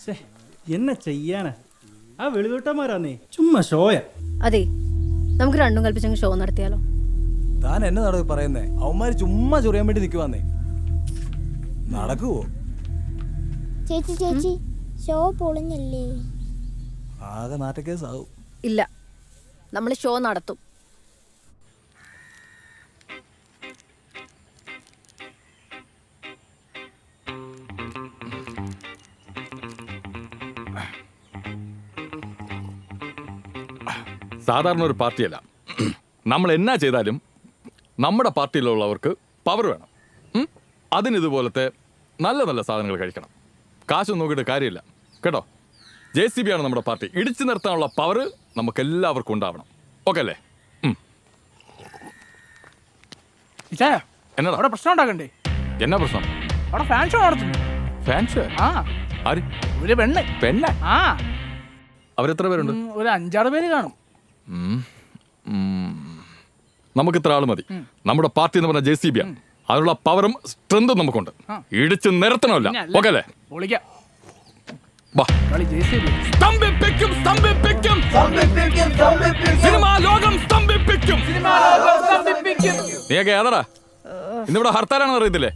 ശ്ശേ, എന്നെ ചെയ്യാനാ? ആ വെളിവെട്ടന്മാരാന്നേ ചുമ്മാ ഷോയാ. അതെ നമുക്ക് രണ്ടും കൽപ്പിച്ചങ്ങ് ഷോ നടത്തിയാലോ? താൻ എന്നെ നടക്ക് പറയുന്നേ? അവന്മാര് ചുമ്മാ ചൊറിയാൻ വേണ്ടി നിൽക്കുവാന്നേ നടക്കുവോ? ചേച്ചി ചേച്ചി ഷോ പൊളിഞ്ഞല്ലേ? ആകെ നാറ്റക്കേസാവും. ഇല്ല നമ്മൾ ഷോ നടത്തും. സാധാരണ ഒരു പാർട്ടിയല്ല. നമ്മൾ എന്നാ ചെയ്താലും നമ്മുടെ പാർട്ടിയിലുള്ളവർക്ക് പവർ വേണം. അതിനിതുപോലത്തെ അതിന് ഇതുപോലത്തെ നല്ല നല്ല സാധനങ്ങൾ കഴിക്കണം. കാശൊന്നും നോക്കിയിട്ട് കാര്യമില്ല. കേട്ടോ? ജെ സി ബി ആണ് നമ്മുടെ പാർട്ടി. ഇടിച്ചു നിർത്താനുള്ള പവർ നമുക്ക് എല്ലാവർക്കും ഉണ്ടാവണം. ഓക്കെ അല്ലേ? എന്നാ അവിടെ പ്രശ്നം ഉണ്ടാക്കണ്ടേ? എന്നാ പ്രശ്നം? അവിടെ ഫാൻ ഷോ നടത്തുന്നു ആ. ആര്? ഒരു പെണ്ണ്. പെണ്ണ്? ആ. അവരെത്ര പേരുണ്ട്? ഒരു അഞ്ചാറ് പേര് കാണും. നമുക്ക് ഇത്ര ആൾ മതി. നമ്മുടെ പാർട്ടി എന്ന് പറഞ്ഞ ജെ സി ബി ആണ് അതിനുള്ള പവറും സ്ട്രെങ്തും നമുക്കുണ്ട്. ഇടിച്ച് നിരത്തണമല്ല. ഓക്കെ അല്ലേ? നീയൊക്കെ ഏതാടാ? ഇന്നിവിടെ ഹർത്താലാണെന്ന് അറിയത്തില്ലേ?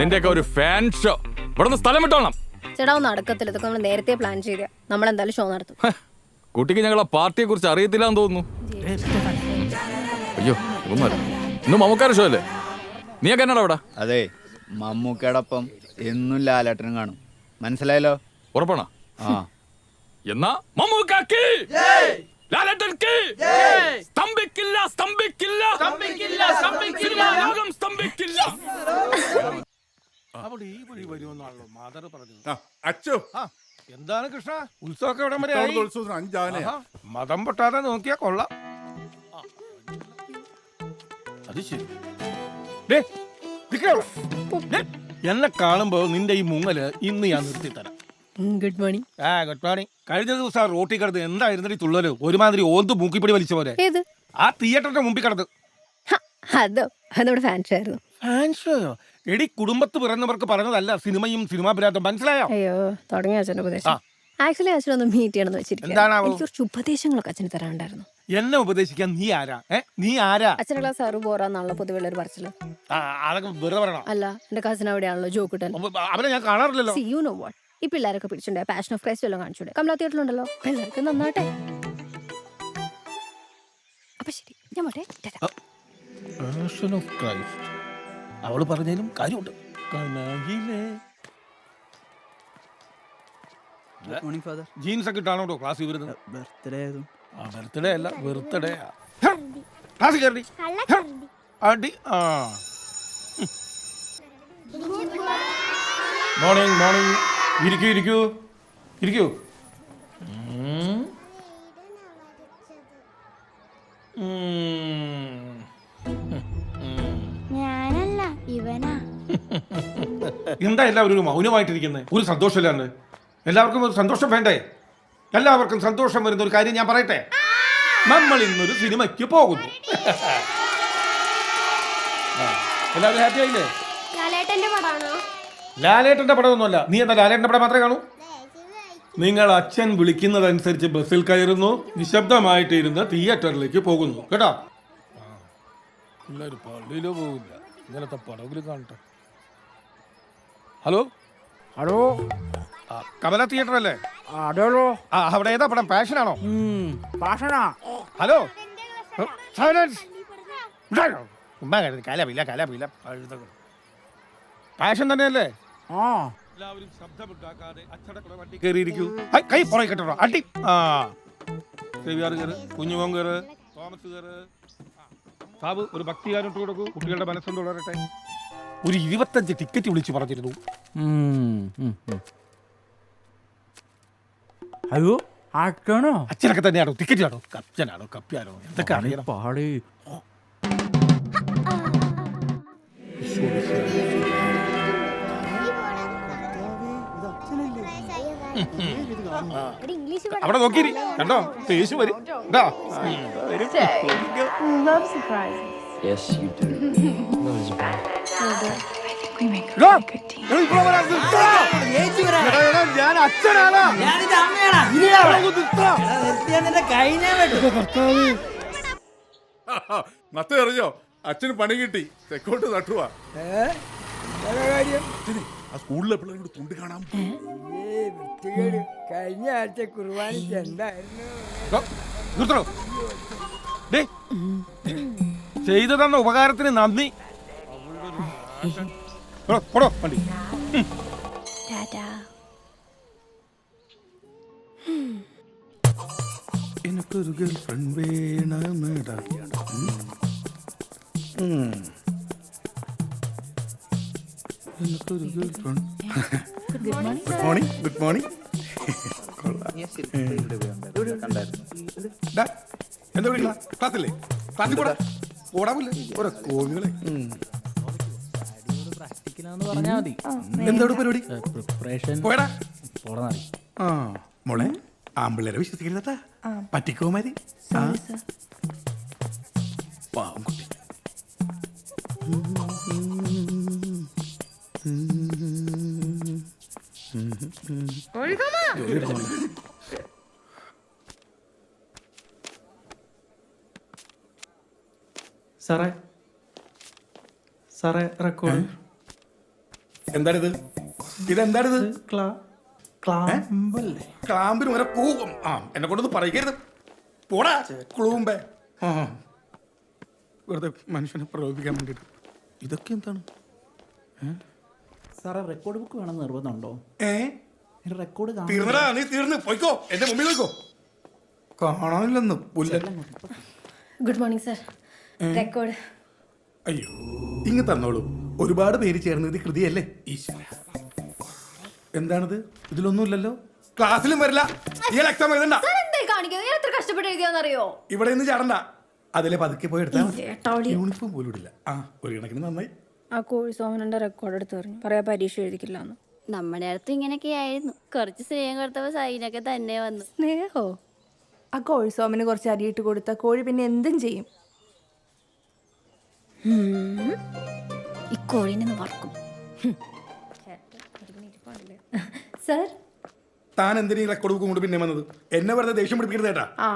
നിന്റെയൊക്കെ ഒരു ഫാൻ ഷോ ഇവിടെ സ്ഥലം വിട്ടോണം ചേട്ടാ ഒന്ന് നടക്കത്തില്ല. ഇതൊക്കെ നമ്മൾ നേരത്തെ പ്ലാൻ ചെയ്ത നമ്മൾ എന്തായാലും ഷോ നടത്തും കുട്ടിക്ക് ഞങ്ങളെ പാർട്ടിയെ കുറിച്ച് അറിയത്തില്ല എന്ന് തോന്നുന്നു. അയ്യോ ഒന്നുമല്ല ഇന്ന് മമ്മക്കാര ഷോ അല്ലേ? നീയൊക്കെ എന്നാടാ അതെ മമ്മൂക്കയോടൊപ്പം എന്നും ലാലേട്ടനും കാണും. മനസ്സിലായല്ലോ? ഉറപ്പാണോ? ആ. എന്നാ മമ്മൂക്കാക്കി! ലാലേട്ടൻക്ക്! സ്തംഭിക്കില്ല സ്തംഭിക്കില്ല! സിനിമാ ലോകം സ്തംഭിക്കില്ല! അവിടെ ഈ വഴി വരുമെന്നാണല്ലോ മാതർ പറഞ്ഞത്. ആ, അച്ചു. എന്താണ് കൃഷ്ണ? ഉത്സവമൊക്കെ എവിടം വരെ ആയി? ഉത്സവത്തിന് അഞ്ചാനെ. ആഹാ, മതം പൊട്ടാതെ നോക്കിയാ കൊള്ളാം. അത് ശരി. ദേ, നിക്ക് അവിടെ. ദേ, എന്നെ കാണുമ്പോ നിന്റെ ഈ മുങ്ങൽ ഇന്ന് ഞാൻ നിർത്തി തരാം ഗുഡ് മോർണിംഗ് ആ ഗുഡ് മോർണിംഗ് കഴിഞ്ഞ ദിവസം ആ റോട്ടിൽ കിടന്ന് എന്തായിരുന്നു ഈ തുള്ളൽ? ഒരുമാതിരി ഓന്ത് മൂക്കിപ്പിടി വലിച്ച പോലെ. ഏത്? ആ തിയേറ്ററിന്റെ മുമ്പിൽ കിടന്ന്. ഹ, അതോ അത് നമ്മുടെ ഫാൻ ഷോ ആയിരുന്നു ഫാൻഷോയോ എടി കുടുംബത്ത് പിറന്നവർക്ക് പറഞ്ഞതല്ല സിനിമയും സിനിമാ ഭ്രാന്തം മനസ്സിലായോ? അയ്യോ തുടങ്ങി അച്ഛന്റെ ഉപദേശം? ആക്ച്വലി അച്ഛനൊന്ന് മീറ്റ് ചെയ്യണമെന്ന് വെച്ചിരിക്കും എന്താണാവോ? എനിക്ക് കുറച്ച് ഉപദേശങ്ങളൊക്കെ അച്ഛന് തരാനുണ്ടായിരുന്നു. എന്നെ ഉപദേശിക്കാൻ നീ ആരാ? ഏ നീ ആരാ? അച്ഛനെ ക്ലാസ് ആറു പോറാന്നാണല്ലോ പൊതുവെയുള്ള ഒരു പറച്ചിൽ. ആ, അതൊക്കെ വെറുതെ പറയണം? അല്ല എന്റെ കസിൻ അവിടെയാണല്ലോ ജോക്കുട്ടൻ അപ്പൊ അവനെ ഞാൻ കാണാറില്ലല്ലോ. സി യു നോ വാട്ട് ഈ പിള്ളേരൊക്കെ പിടിച്ചിട്ടുണ്ട് പാഷൻ ഓഫ് ക്രൈസ്റ്റ് എല്ലാം കാണിച്ചൂടെ? കമലാ തിയേറ്ററിലുണ്ടല്ലോ. പിള്ളേർക്ക് നന്നാട്ടെ അപ്പൊ ശരി ഞാൻ പോട്ടെ ടാറ്റാ. Passion of Christ. അവൾ പറഞ്ഞതിലും കാര്യമുണ്ട്. കനകിലെ മോർണിംഗ് ഫാദർ ജീൻസ് ഒക്കെ ഇട്ടാണോ ക്ലാസ് വരുന്നത് ബർത്ത്ഡേ ആയതും. ആ ബർത്ത്ഡേ അല്ല ബർത്ത്ഡേ ക്ലാസ് കയറി അടി ആ. മോർണിംഗ് മോർണിംഗ് ഇരിക്കൂ ഇരിക്കൂ. ഇരിക്കൂ. എന്താ എല്ലാവരും ഒരു മൗനമായിട്ടിരിക്കുന്നത് ഒരു സന്തോഷമില്ലാണ്ട്. എല്ലാവർക്കും ഒരു സന്തോഷം വേണ്ടേ? എല്ലാവർക്കും സന്തോഷം വരുന്ന ഒരു കാര്യം ഞാൻ പറയട്ടെ? നമ്മൾ ഇന്നൊരു സിനിമയ്ക്ക് പോകുന്നു. എല്ലാവരും ഹാപ്പി ആയില്ലേ? ലാലേട്ടന്റെ പടമൊന്നുമല്ല. നീ എന്താ ലാലേട്ടന്റെ പടം മാത്രമേ കാണൂ? നിങ്ങൾ അച്ഛൻ വിളിക്കുന്നതനുസരിച്ച് ബസ്സിൽ കയറുന്നു നിശബ്ദമായിട്ട് ഇരുന്ന് തിയേറ്ററിലേക്ക് പോകുന്നു. കേട്ടോ? പള്ളിയിലോ പോകില്ല ഇങ്ങനത്തെ പടവിൽ കാണട്ടെ. ഹലോ? ഹലോ? ആ, കമല തിയേറ്റർ അല്ലേ? അതെയല്ലോ ആ അവിടെ ഏതാ പടം? പാഷനാണോ? പാഷനാ. ഹലോ? സൈലൻസ്. കലപില്ല കലപില്ല പാഷൻ തന്നെയല്ലേ? ആ. എല്ലാവരും ശബ്ദമുണ്ടാക്കാതെ അച്ചടക്ക വണ്ടി കയറിയിരിക്കൂ. ഹൈ, കൈ പുറകെ കെട്ടോ അടി. ആ. ചെവിയാർ കയറ് കുഞ്ഞുമോൻ കയറ് തോമസ് കയറ് ആ, സാബ് ഒരു ഭക്തിഗാനം ഇട്ട് കൊടുക്കൂ. കുട്ടികളുടെ മനസ്സും തുടരട്ടെ ഒരു ഇരുപത്തഞ്ച് ടിക്കറ്റ് വിളിച്ചു പറഞ്ഞിരുന്നു. അയ്യോ ആക്കണോ അച്ഛനൊക്കെ തന്നെയാണോ? ടിക്കറ്റ് ആണോ കപ്പനാണോ കപ്പിയാണോ എന്തൊക്കെ അറിയണം? പാടി. ഇംഗ്ലീഷ് അവിടെ നോക്കിരി കണ്ടോ? യേശു വരും. കേട്ടോ Yes, you do. ഞാൻ അച്ഛനാണ്. എറിഞ്ഞോ അച്ഛന് പണി കിട്ടി. തെക്കോട്ട് തട്ടുവാ അച്ഛനെ, ആ സ്കൂളിലെ പിള്ളേരോട് തുണ്ട് കാണാൻ കഴിഞ്ഞ ആഴ്ച കുർബാനയ്ക്ക് എന്തായിരുന്നു? ചെയ്തു തന്ന ഉപകാരത്തിന് നന്ദി. പോടോ വണ്ടി. എനിക്കൊരു ഗേൾ ഫ്രണ്ട് വേണമെടാ എനിക്കൊരു girlfriend good morning good morning എന്താ വിളിക്കണ ക്ലാസ്സില്ലേ? ക്ലാസ്സിൽ പോടാ. പോടാ പോലെ. ഓരോ കോമികളെ. പറഞ്ഞാൽ മതി. പരിപാടി? പ്രിപ്പറേഷൻ. പോയടാ. ആ മോളെ ആമ്പിള്ളേരെ വിശ്വസിക്കരുതാ പറ്റിക്കോമാരി. പാവം കുട്ടി. സാറേ സാറേ റെക്കോർഡ്. എന്താണിത് ഇതെന്താണിത്? ക്ലാമ്പിന് വരെ പോകും. ആ എന്നെ കൊണ്ടൊന്ന് പറയരുത്. പോടാ ക്ലൂമ്പേ ആ വെറുതെ മനുഷ്യനെ പ്രലോഭിക്കാൻ വേണ്ടിയിട്ട് ഇതൊക്കെ എന്താണ്? സാറേ റെക്കോർഡ് ബുക്ക് വേണം നിർബന്ധമുണ്ടോ? ഏ? റെക്കോർഡ് തീർന്നടാ നീ തീർന്ന്. പോയിക്കോ എന്റെ മുമ്പിൽ പോയിക്കോ. കാണാനില്ലെന്ന് ഗുഡ് മോർണിംഗ് സർ റെക്കോർഡ് അയ്യോ ഇങ്ങ് തന്നോളൂ. ഒരുപാട് പേര് ചേർന്ന് ഇത് കൃതിയല്ലേ? എന്താണിത്? ഇതിലൊന്നുമില്ലല്ലോ? ക്ലാസ്സിലും വരില്ല. ഇയാൾ എക്സാം എഴുതണ്ട. കാണിക്കുന്നത്? എത്ര കഷ്ടപ്പെട്ട് എഴുതിയാന്നറിയോ? ഇവിടെ നിന്ന് ചാടണ്ട. അതിലെ പതുക്കെ പോയി എടുത്താൽ യൂണിഫോം പോലും ഇടില്ല. ആ ഒരു കണക്കിന് നന്നായി. ആ കോഴി സോമനന്റെ റെക്കോർഡ് എടുത്ത് പറഞ്ഞു. പറയാ പരീക്ഷ എഴുതിക്കില്ല നമ്മുടെ അടുത്ത് ഇങ്ങനെയൊക്കെ ആയിരുന്നു. കുറച്ച് സ്നേഹം കൊടുത്തപ്പോ സൈനൊക്കെ തന്നെ വന്നു. സ്നേഹോ? ആ കോഴി സോമന് കുറച്ച് അരിയിട്ട് കൊടുത്ത കോഴി പിന്നെ എന്തും ചെയ്യും. കോഴീനെ വറക്കും. സർ? താൻ എന്തിനീ റെക്കോർഡ് ബുക്കും കൊണ്ട് പിന്നെ വന്നത്? എന്നെ വെറുതെ ദേഷ്യം പിടിപ്പിക്കരുത് കേട്ടാ. ആ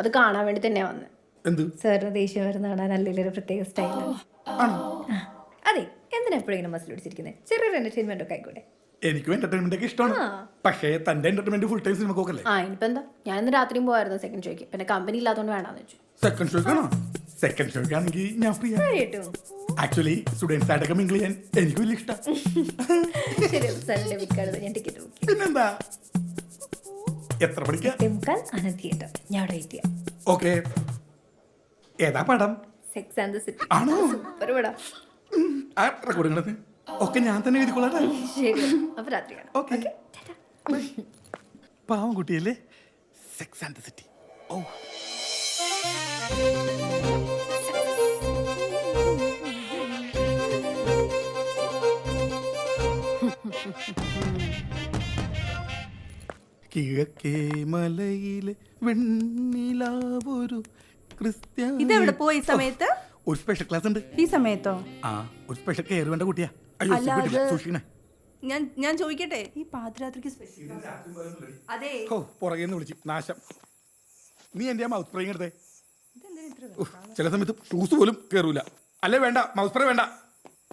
അത് കാണാൻ വേണ്ടി തന്നെയാ വന്നത് എന്ത്? സാറിന് ദേഷ്യം വരുന്ന കാണാൻ അല്ലെങ്കിൽ ഒരു പ്രത്യേക സ്റ്റൈലാണ് അതെ എന്തിനാ എപ്പോഴും ഇങ്ങനെ മസിൽ പിടിച്ചിരിക്കുന്നത് ചെറിയൊരു എന്റർടൈൻമെന്റ് ഒക്കെ ആയിക്കോട്ടെ. എനിക്കും എന്റർടൈൻമെന്റ് ഒക്കെ ഇഷ്ടമാണ്. പക്ഷേ തന്റെ എന്റർടൈൻമെന്റ് ഫുൾ ടൈം സിനിമ ആ ഇനിയിപ്പോ എന്താ? ഞാൻ ഇന്ന് രാത്രിയും പോയായിരുന്നു സെക്കൻഡ് ഷോയ്ക്ക് പിന്നെ കമ്പനി ഇല്ലാത്തതുകൊണ്ട് വേണ്ടാന്ന് വെച്ചു. സെക്കൻഡ് ഷോയ്ക്കാണോ സെക്കൻഡ് ഷോയ്ക്കാണെങ്കിൽ ഞാൻ ഫ്രീ ആക്ച്വലി സ്റ്റുഡൻസ് ആയിട്ടൊക്കെ മിങ്കിൾ ചെയ്യാൻ എനിക്ക് വലിയ ഇഷ്ടം. പിന്നെന്താ? എത്ര തിയേറ്റർ ഞാൻ ഓക്കെ ഏതാ പടം? സെക്സ് ആൻഡ് സിറ്റി ആണോ? സൂപ്പർ പടം. ആ റെക്കോർഡിംഗ് ഒക്കെ ഞാൻ തന്നെ എഴുതിക്കൊള്ളാട്ടെ ശരി അപ്പൊ രാത്രി കാണാം. ഓക്കെ പാവം കുട്ടിയല്ലേ? സെക്സ് ആൻഡ് സിറ്റി ഓ കിഴക്കേ മലയിലെ വെണ്ണിലാവൊരു ഇതെവിടെ പോയി സമയത്ത്? ഒരു സ്പെഷ്യൽ ക്ലാസ് ഉണ്ട്. ഈ സമയത്തോ? ആ ഒരു സ്പെഷ്യൽ കെയർ വേണ്ട കുട്ടിയാ. അയ്യോ അല്ല, അത് സൂക്ഷിക്കണേ ഞാൻ ഞാൻ ചോദിക്കട്ടെ? ഈ പാതിരാത്രിക്ക് സ്പെഷ്യൽ അതെ. ഓ പുറകെ നിന്ന് വിളിച്ചു. നാശം. നീ എന്റെ മൗത്ത് സ്പ്രേ എടുത്തേ. ഉഫ്, ചില സമയത്ത് ഷൂസ് പോലും കേറൂല. അല്ലേ വേണ്ട മൗത്ത് സ്പ്രേ വേണ്ട.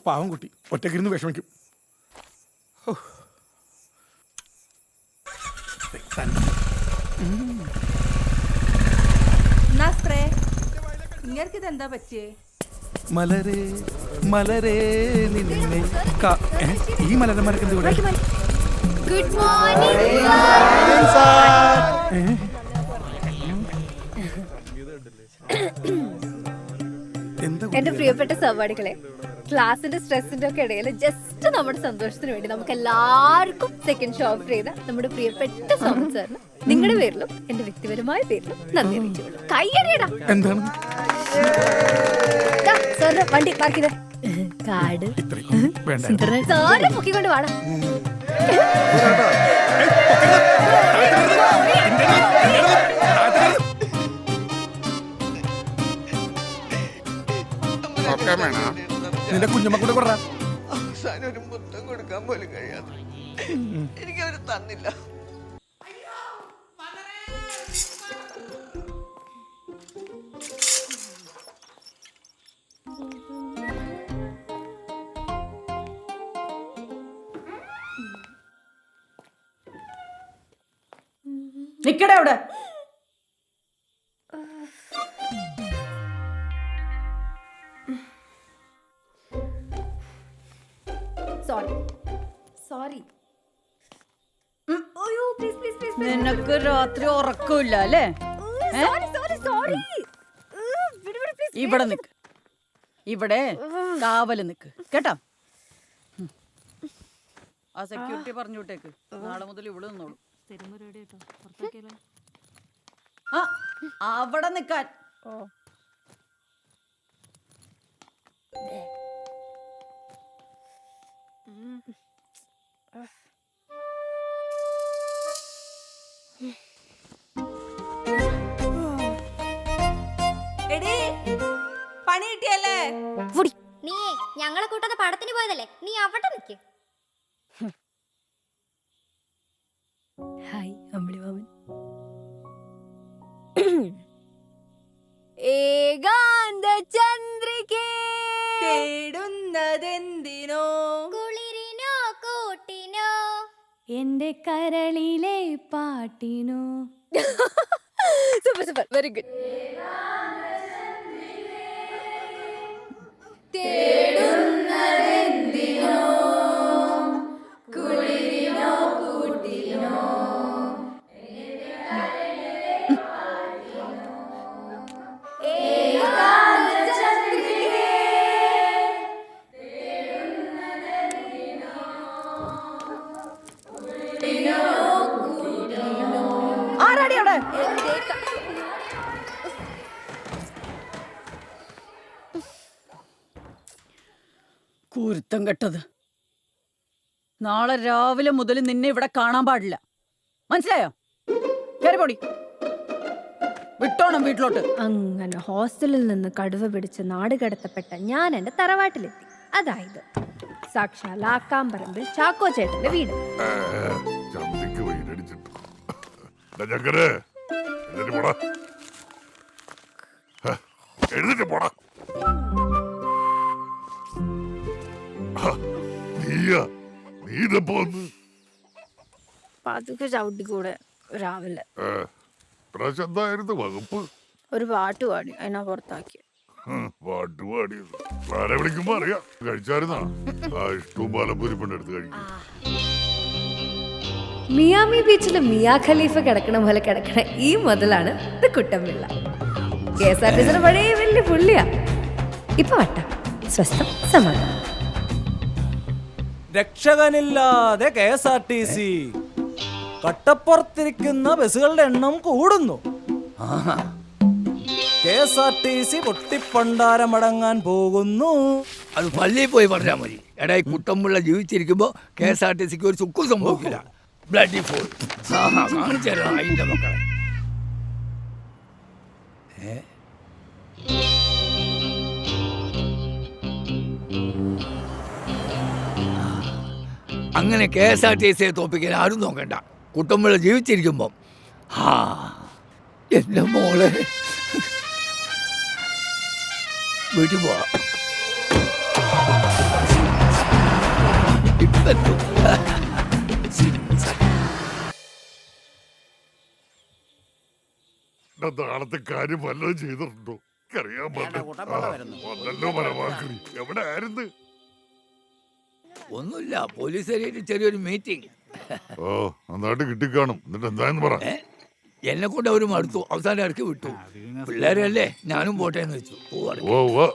പാവം കുട്ടി. ഒറ്റക്കിരുന്ന് വിഷമിക്കും. സ്പ്രേ ഇങ്ങർക്ക് ഇതെന്താ പറ്റിയേ? മലരേ മലരേ നിന്നെ കാ- ഏ? ഈ മലരന്മാരൊക്കെ എന്ത് ഇവിടെ ഗുഡ് മോർണിംഗ് എന്താ എന്റെ പ്രിയപ്പെട്ട സഹപാഠികളെ ക്ലാസിന്റെ സ്ട്രെസ്സിന്റെ ഒക്കെ ഇടയിൽ ജസ്റ്റ് നമ്മുടെ സന്തോഷത്തിന് വേണ്ടി നമുക്ക് എല്ലാവർക്കും സെക്കൻഡ് ഷോ ഓഫ് ചെയ്ത നമ്മുടെ പ്രിയപ്പെട്ട സോമൻ സാറിന് നിങ്ങളുടെ പേരിലും എന്റെ വ്യക്തിപരമായ പേരിലും നന്ദി അറിയിച്ചുകൊള്ളു കൈയടിയടാ എന്താണ് സാറിന് വണ്ടി പാർക്ക് ചെയ്ത കാട് ഇത്രയും വേണ്ട സാറ് പൊക്കിക്കൊണ്ട് വാടാ നിന്റെ കുഞ്ഞമ്മക്കൂടെ കൂടെ കൊറ. അവസാനം ഒരു മുത്തം കൊടുക്കാൻ പോലും കഴിയാതെ എനിക്ക് അവർ തന്നില്ല. നിക്കടെ അവിടെ. സോറി സോറി അയ്യോ പ്ലീസ് പ്ലീസ് പ്ലീസ് നിനക്ക് രാത്രി ഉറക്കമില്ല അല്ലേ? സോറി സോറി സോറി ഇവിടെ നിക്ക്. ഇവിടെ കാവൽ നിക്ക്. കേട്ടോ? ഉം. ആ സെക്യൂരിറ്റി പറഞ്ഞു വിട്ടേക്ക്. നാളെ മുതൽ ഇവിടെ നിന്നോളൂ. ആ അവിടെ നിക്കാൻ. എടി പണി കിട്ടിയല്ലേ? നീ ഞങ്ങളെ കൂട്ടാതെ പടത്തിന് പോയതല്ലേ? നീ അവിടെ നിക്ക്. എന്റെ കരളിലെ പാട്ടിനു. സൂപ്പർ സൂപ്പർ വെരി ഗുഡ് കുരുത്തം കെട്ടത്. നാളെ രാവിലെ മുതൽ നിന്നെ ഇവിടെ കാണാൻ പാടില്ല. മനസ്സിലായോ? കയറി പൊടി. വിട്ടോണം വീട്ടിലോട്ട്. അങ്ങനെ ഹോസ്റ്റലിൽ നിന്ന് കടുവ പിടിച്ച് നാട് കടത്തപ്പെട്ട ഞാൻ എന്റെ തറവാട്ടിലെത്തി. അതായത് സാക്ഷാൽ ആക്കാമ്പറമ്പിൽ ചാക്കോ ചേട്ടന്റെ വീട്. എഴുതിട്ട് പോടാ. പോടാ. പതുക്കെ ചവിട്ടിക്കൂടെ രാവിലെ. ഏ, വകുപ്പ്. ഒരു പാട്ട് പാടി അതിനാ പുറത്താക്കി. പാട്ട് പാടിയത്. ആരെ വിളിക്കുമ്പോ അറിയാം. കഴിച്ചായിരുന്നാ? ഇഷ്ടവും പാലപ്പൂരി പെണ്ണെടുത്ത് കഴിക്കും. മിയാമി ബീച്ചിൽ മിയാ ഖലീഫ കിടക്കണ പോലെ കിടക്കണ ഈ മുതലാണ് ഇത് Kuttampilla. K S R T സിയുടെ പഴയ വലിയ പുള്ളിയാ. ഇപ്പൊ വട്ട. സ്വസ്ഥം സമാധാനം. രക്ഷകനില്ലാതെ K S R T C കട്ടപ്പുറത്തിരിക്കുന്ന ബസ്സുകളുടെ എണ്ണം കൂടുന്നു. K S R T C പൊട്ടിപ്പണ്ടാരമടങ്ങാൻ പോകുന്നു. അത് പള്ളിയിൽ പോയി പറഞ്ഞാൽ മതി. എടാ കുട്ടമ്പിള്ള ജീവിച്ചിരിക്കുമ്പോ കെ എസ് ആർ ടി സിക്ക് ഒരു ചുക്കും സംഭവിക്കില്ല. ബ്ലഡി ഫോൾ കാണിച്ചു തരാം അതിന്റെ മക്കളെ. ഏ? അങ്ങനെ കെ എസ് ആർ ടി സിയെ തോപ്പിക്കാൻ ആരും നോക്കണ്ട. കുട്ടമ്പിള്ള ജീവിച്ചിരിക്കുമ്പം ആ എന്റെ മോളെ. വീട്ടിൽ പോവാം. നാളത്തെ കാര്യം വല്ലതും ചെയ്തിട്ടുണ്ടോ? അറിയാൻ മരമാക്കി എവിടെ ആയിരുന്നു ഒന്നുമില്ല പോലീസുകാരായിട്ട് ചെറിയൊരു മീറ്റിംഗ് ഓ നന്നായിട്ട് കിട്ടിക്കാണും. എന്നിട്ട് എന്തായെന്ന് പറ. എന്നെ കൊണ്ട് അവരും അടുത്തു അവസാനം ഇറക്കി വിട്ടു. പിള്ളേരല്ലേ? ഞാനും പോട്ടെ എന്ന് വെച്ചു. ഓ